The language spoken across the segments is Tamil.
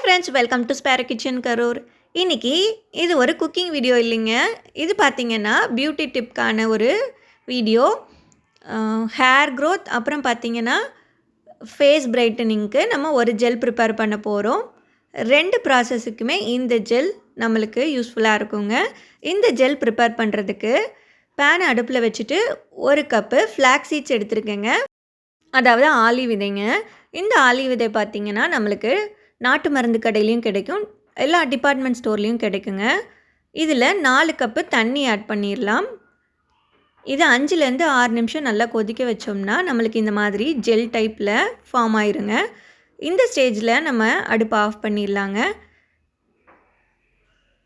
Friends welcome to spare kitchen Karur இன்னைக்கு இது ஒரு குக்கிங் வீடியோ இல்லைங்க. இது பார்த்தீங்கன்னா பியூட்டி டிப்கான ஒரு வீடியோ ஹேர் க்ரோத் அப்புறம் பார்த்தீங்கன்னா ஃபேஸ் பிரைட்டனிங்க்கு நம்ம ஒரு ஜெல் ப்ரிப்பேர் பண்ண போகிறோம் ரெண்டு ப்ராசஸுக்குமே இந்த ஜெல் நம்மளுக்கு யூஸ்ஃபுல்லாக இருக்குங்க. இந்த ஜெல் ப்ரிப்பேர் பண்ணுறதுக்கு பேன் அடுப்பில் வச்சுட்டு ஒரு கப்பு ஃப்ளாக் சீட்ஸ் எடுத்துருக்கேங்க. அதாவது ஆலி விதைங்க. இந்த ஆலி விதை பார்த்திங்கன்னா நம்மளுக்கு நாட்டு மருந்து கடையிலையும் கிடைக்கும். எல்லா டிபார்ட்மெண்ட் ஸ்டோர்லேயும் கிடைக்குங்க. இதில் நாலு கப்பு தண்ணி ஆட் பண்ணிடலாம் இது அஞ்சுலேருந்து ஆறு நிமிஷம் நல்லா கொதிக்க வச்சோம்னா நம்மளுக்கு இந்த மாதிரி ஜெல் டைப்பில் ஃபார்ம் ஆயிருங்க. இந்த ஸ்டேஜில் நம்ம அடுப்பை ஆஃப் பண்ணிடலாங்க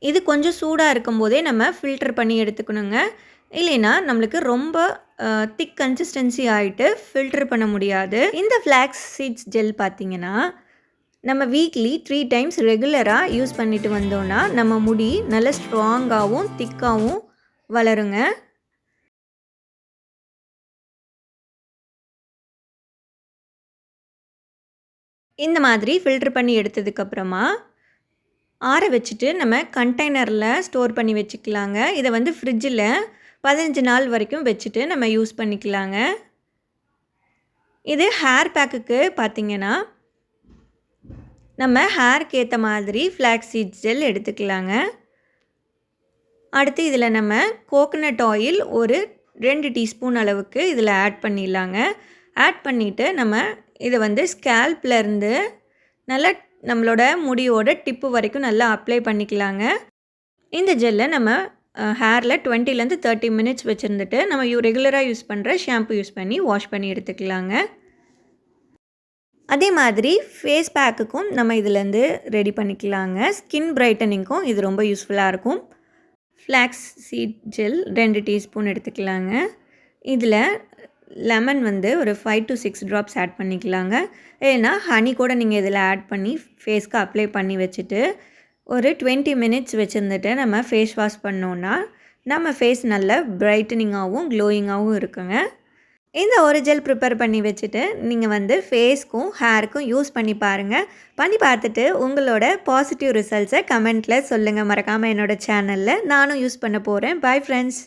இது கொஞ்சம் சூடாக இருக்கும்போதே நம்ம ஃபில்டர் பண்ணி எடுத்துக்கணுங்க. இல்லைன்னா நம்மளுக்கு ரொம்ப திக் கன்சிஸ்டன்சி ஆகிட்டு ஃபில்டர் பண்ண முடியாது. இந்த ஃப்ளாக்ஸ் சீட்ஸ் ஜெல் பார்த்திங்கன்னா நம்ம வீக்லி த்ரீ டைம்ஸ் ரெகுலராக யூஸ் பண்ணிட்டு வந்தோன்னா நம்ம முடி நல்ல ஸ்ட்ராங்காகவும் திக்காகவும் வளருங்க. இந்த மாதிரி ஃபில்டர் பண்ணி எடுத்ததுக்கப்புறமா ஆற வச்சுட்டு நம்ம கண்டெய்னரில் ஸ்டோர் பண்ணி வச்சுக்கலாங்க. இதை வந்து ஃப்ரிட்ஜில் பதினஞ்சு நாள் வரைக்கும் வச்சுட்டு நம்ம யூஸ் பண்ணிக்கலாங்க. இது ஹேர் பேக்குக்கு பார்த்திங்கன்னா நம்ம ஹேருக்கு ஏற்ற மாதிரி ஃப்ளாக்ஸ் சீட் ஜெல் எடுத்துக்கலாங்க. அடுத்து இதில் நம்ம கோகனட் ஆயில் ஒரு ரெண்டு டீஸ்பூன் அளவுக்கு இதில் ஆட் பண்ணிடலாங்க. ஆட் பண்ணிவிட்டு நம்ம இதை வந்து ஸ்கேல்ப்லேருந்து நல்லா நம்மளோட முடியோட டிப்பு வரைக்கும் நல்லா அப்ளை பண்ணிக்கலாங்க. இந்த ஜெல்லை நம்ம ஹேரில் டுவெண்ட்டிலேருந்து தேர்ட்டி மினிட்ஸ் வச்சுருந்துட்டு நம்ம ரெகுலராக யூஸ் பண்ணுற ஷாம்பு யூஸ் பண்ணி வாஷ் பண்ணி எடுத்துக்கலாங்க. அதே மாதிரி ஃபேஸ் பேக்குக்கும் நம்ம இதுலேருந்து ரெடி பண்ணிக்கலாங்க. ஸ்கின் பிரைட்டனிங்க்கும் இது ரொம்ப யூஸ்ஃபுல்லாக இருக்கும். ஃப்ளாக்ஸ் சீட் ஜெல் ரெண்டு டீஸ்பூன் எடுத்துக்கலாங்க. இதில் லெமன் வந்து ஒரு five to six drops add பண்ணிக்கலாங்க. ஏன்னா ஹனி கூட நீங்கள் இதில் ஆட் பண்ணி ஃபேஸ்க்கு அப்ளை பண்ணி வச்சுட்டு ஒரு டுவெண்ட்டி மினிட்ஸ் வச்சுருந்துட்டு நம்ம ஃபேஸ் வாஷ் பண்ணோன்னா நம்ம ஃபேஸ் நல்ல பிரைட்டனிங்காகவும் க்ளோயிங்காகவும் இருக்குங்க. இந்த ஒரு ஜெல் ப்ரிப்பேர் பண்ணி வச்சுட்டு நீங்கள் வந்து ஃபேஸ்க்கும் ஹேருக்கும் யூஸ் பண்ணி பாருங்கள் பண்ணி பார்த்துட்டு உங்களோட பாசிட்டிவ் ரிசல்ட்ஸை கமெண்ட்டில் சொல்லுங்கள் மறக்காமல் என்னோடய சேனலில் நானும் யூஸ் பண்ண போகிறேன் பாய் ஃப்ரெண்ட்ஸ்